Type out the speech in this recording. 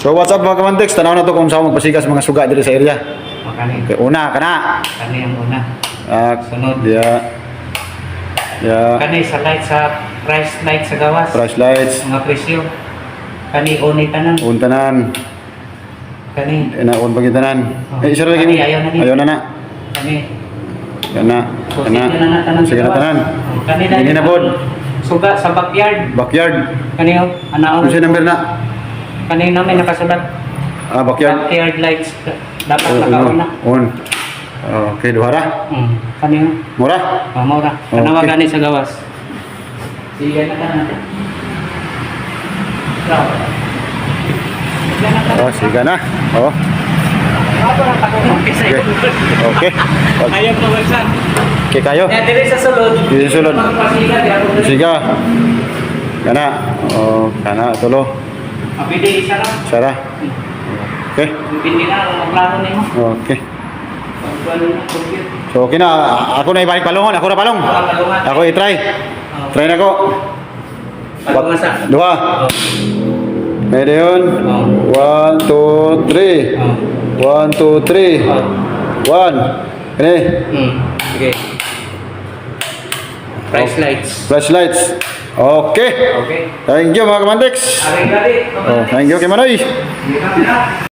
So what's up mga kamantex? Tanaw na to kung saan magpasigas mga suga diri sa area. Makani. Okay, una, kana. Kani ang una. Ah, Sunod. Ya. Ya. Kani sa light sa price light sa gawas. Flash lights. Mga presyo. Kani uni tanan. Untanan. Kani. Inaon pagitanan. Eh, isa lagi. Kani, ayaw na ni. Ayaw na na. Kani. Yan na. Yan na. sige na na tanan. Tanan. Oh, Kani na. Hindi na pod. Suga sa backyard. Backyard. Kani oh. Anaon. Siya number na? Kani namin nakasulat. Ah, backyard. Backyard lights. Dapat Oh, nakaon na. On. Okay, duhara. Hmm. Kani oh. Mura. Mamora. Okay. Kanawa gani sa gawas. Sige na. Sige na. Oh, sige na. Oh. Ako lang ako mag-isa Okay. Okay. Ayaw ko magsan. Okay kayo. Eh, dili sa sulod. Dili sa sulod. Siga. Kana. Oh, kana tulo. Mapili isa lang. Sara. Okay. Pindi na, plano nimo. Okay. So, okay na. Ako na ibalik palungon. Ako na palong. Palungan. Ako i-try. Oh. Try na ko. Dua. Oh. Pwede yun. One, two, three. One, two, three. One. Ini. Hmm. Sige. Price lights. Flashlights. Okay. Okay. Thank you mga kamantex. Oh, thank you kay Manoy. Hindi na.